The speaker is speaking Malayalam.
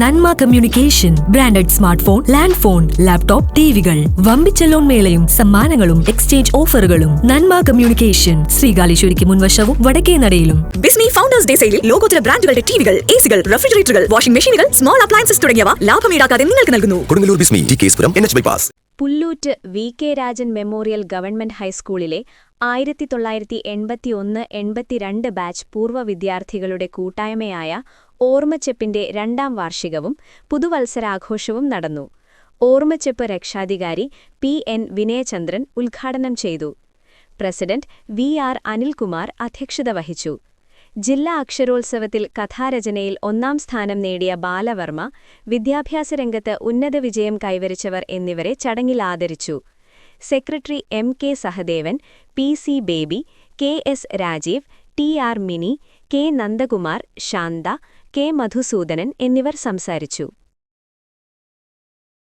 Nanma communication branded smart phone land phone laptop ടിവികൾ. വമ്പിച്ച ലോൺ മേളയും സമ്മാനങ്ങളും എക്സ്ചേഞ്ച് ഓഫറുകളും. നന്മ കമ്മ്യൂണിക്കേഷൻ ശ്രീകാലേശ്വരിക്ക് മുൻവശവും വടക്കേ നടയിലും. ബിസ്മി ഫൗണ്ടേഴ്സ് ഡേ സെയിലിൽ ലോകോത്തര ബ്രാൻഡുകളുടെ ടിവികൾ എസികൾ റെഫ്രിജറേറ്ററുകൾ വാഷിംഗ് മെഷീനുകൾ സ്മോൾ അപ്ലയൻസസ് തുടങ്ങിയവ ലാഭം ഈടാക്കാതെ നിങ്ങൾക്ക് നൽകുന്നു. Kodungallur Bismi T കേസ്പുരം N H bypass Pullut V K Rajan memorial government ഹൈസ്കൂളിലെ ആയിരത്തി തൊള്ളായിരത്തി എൺപത്തിയൊന്ന് എൺപത്തിരണ്ട് ബാച്ച് പൂർവ വിദ്യാർത്ഥികളുടെ കൂട്ടായ്മയായ ഓർമ്മച്ചെപ്പിന്റെ രണ്ടാം വാർഷികവും പുതുവത്സരാഘോഷവും നടന്നു. ഓർമ്മച്ചെപ്പ് രക്ഷാധികാരി പി എൻ വിനയചന്ദ്രൻ ഉദ്ഘാടനം ചെയ്തു. പ്രസിഡന്റ് വി ആർ അനിൽകുമാർ അധ്യക്ഷത വഹിച്ചു. ജില്ലാ അക്ഷരോത്സവത്തിൽ കഥാരചനയിൽ ഒന്നാം സ്ഥാനം നേടിയ ബാലവർമ്മ വിദ്യാഭ്യാസ രംഗത്ത് ഉന്നത വിജയം കൈവരിച്ചവർ എന്നിവരെ ചടങ്ങിൽ ആദരിച്ചു. Secretary M K Sahadevan P C Baby K S Rajeev T R Mini K Nandakumar Shantha K Madhusoodanan എന്നിവർ സംസാരിച്ചു.